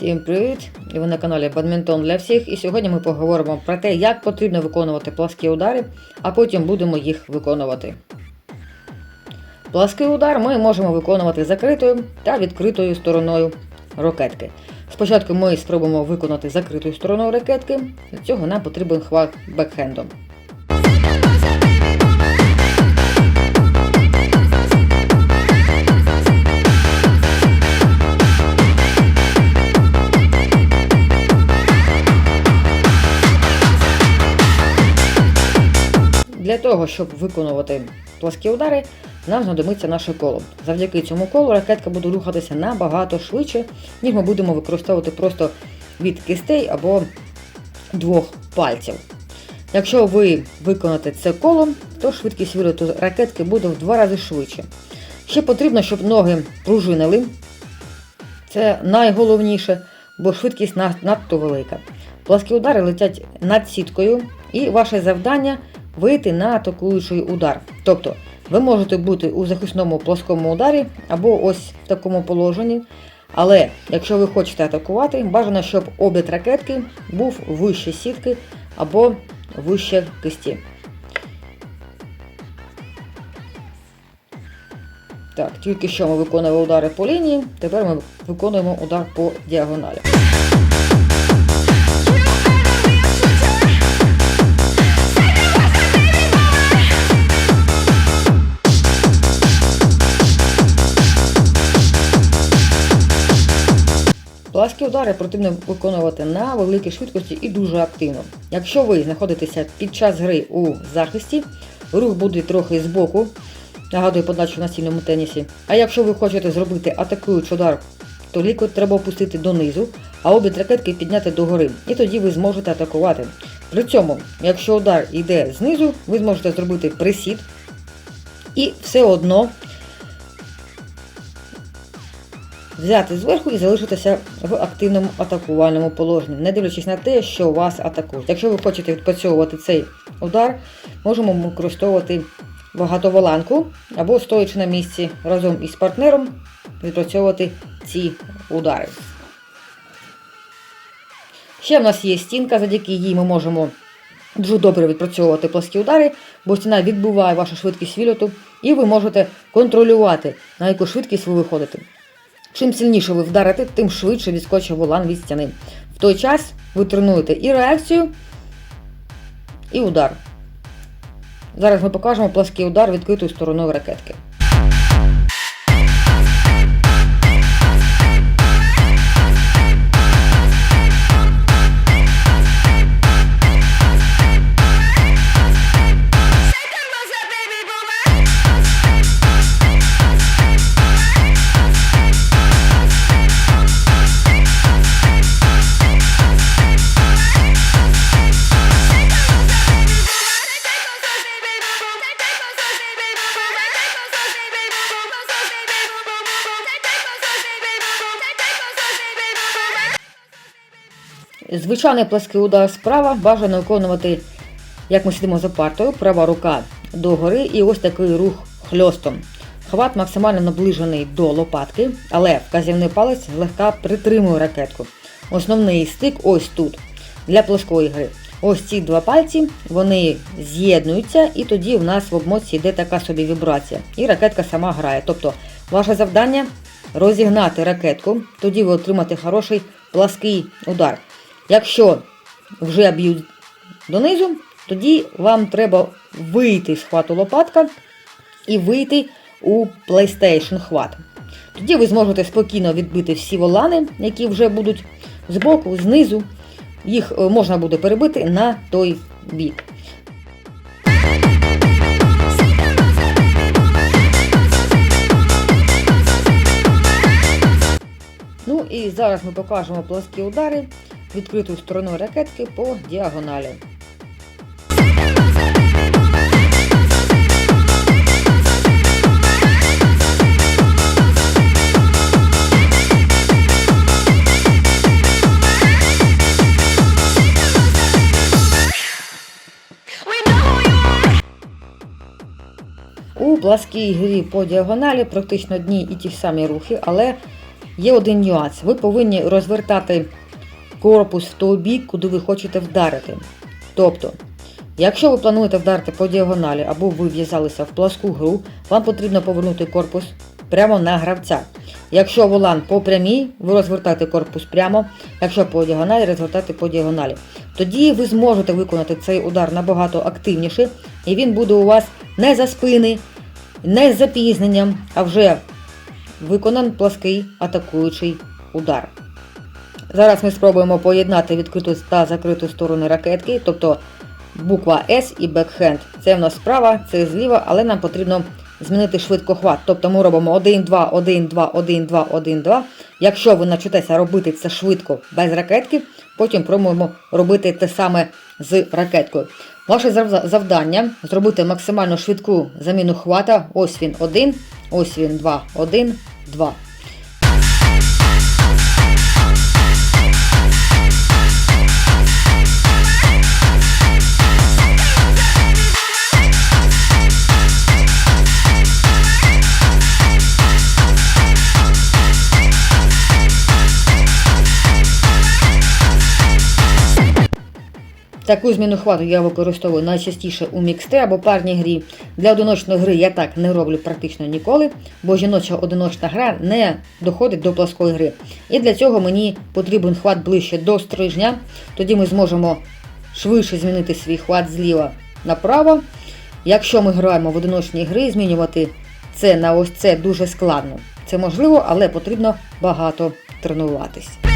Всім привіт! І ви на каналі Бадмінтон для всіх. І сьогодні ми поговоримо про те, як потрібно виконувати пласкі удари, а потім будемо їх виконувати. Плаский удар ми можемо виконувати закритою та відкритою стороною ракетки. Спочатку ми спробуємо виконати закритою стороною ракетки. Для цього нам потрібен хват бекхендом. Для того, щоб виконувати пласкі удари, нам знадобиться наше коло. Завдяки цьому колу ракетка буде рухатися набагато швидше, ніж ми будемо використовувати просто від кистей або двох пальців. Якщо ви виконаєте це коло, то швидкість вильоту ракетки буде в два рази швидше. Ще потрібно, щоб ноги пружинили. Це найголовніше, бо швидкість надто велика. Пласкі удари летять над сіткою, і ваше завдання вийти на атакуючий удар. Тобто ви можете бути у захисному плоскому ударі або ось в такому положенні. Але якщо ви хочете атакувати, бажано, щоб обід ракетки був вище сітки або вище кисті. Так, тільки що ми виконували удари по лінії, тепер ми виконуємо удар по діагоналі. Пласкі удари потрібно виконувати на великій швидкості і дуже активно. Якщо ви знаходитеся під час гри у захисті, рух буде трохи збоку, нагадую подачу на стільному тенісі. А якщо ви хочете зробити атакуючий удар, то лікоть треба опустити донизу, а обід ракетки підняти догори. І тоді ви зможете атакувати. При цьому, якщо удар йде знизу, ви зможете зробити присід і все одно взяти зверху і залишитися в активному атакувальному положенні, не дивлячись на те, що вас атакують. Якщо ви хочете відпрацьовувати цей удар, можемо використовувати багатоволанку або стоячи на місці разом із партнером, відпрацьовувати ці удари. Ще в нас є стінка, завдяки їй ми можемо дуже добре відпрацьовувати пласкі удари, бо стіна відбуває вашу швидкість вильоту, і ви можете контролювати, на яку швидкість ви виходите. Чим сильніше ви вдарите, тим швидше відскочить волан від стіни. В той час ви тренуєте і реакцію, і удар. Зараз ми покажемо плаский удар відкритою стороною ракетки. Звичайний плаский удар справа бажано виконувати, як ми сидимо за партою, права рука догори і ось такий рух хльостом. Хват максимально наближений до лопатки, але вказівний палець злегка притримує ракетку. Основний стик ось тут для плоскої гри. Ось ці два пальці вони з'єднуються, і тоді в нас в обмотці йде така собі вібрація. І ракетка сама грає. Тобто, ваше завдання розігнати ракетку, тоді ви отримаєте хороший плаский удар. Якщо вже б'ють донизу, тоді вам треба вийти з хвату лопатка і вийти у PlayStation хват. Тоді ви зможете спокійно відбити всі волани, які вже будуть збоку, знизу. Їх е, можна буде перебити на той бік. Ну і зараз ми покажемо плоскі удари відкритою стороною ракетки по діагоналі. У пласкій грі по діагоналі практично одні і ті ж самі рухи, але є один нюанс. Ви повинні розвертати корпус в той бік, куди ви хочете вдарити. Тобто, якщо ви плануєте вдарити по діагоналі або ви в'язалися в пласку гру, вам потрібно повернути корпус прямо на гравця. Якщо волан по прямій, ви розвертаєте корпус прямо, якщо по діагоналі, розвертаєте по діагоналі. Тоді ви зможете виконати цей удар набагато активніше, і він буде у вас не за спини, не з запізненням, а вже виконан плаский атакуючий удар. Зараз ми спробуємо поєднати відкриту та закриту сторони ракетки, тобто буква S і бекхенд. Це в нас справа, це зліва, але нам потрібно змінити швидкохват. Тобто ми робимо 1, 2, 1, 2, 1, 2, 1, 2. Якщо ви навчитеся робити це швидко без ракетки, потім пробуємо робити те саме з ракеткою. Ваше завдання зробити максимально швидку заміну хвата. Ось він 1, ось він 2, 1, 2. Таку зміну хвату я використовую найчастіше у міксте або парній грі. Для одиночної гри я так не роблю практично ніколи, бо жіноча одиночна гра не доходить до плоскої гри. І для цього мені потрібен хват ближче до стрижня. Тоді ми зможемо швидше змінити свій хват зліва направо. Якщо ми граємо в одиночній гри, змінювати це на ось це дуже складно. Це можливо, але потрібно багато тренуватись.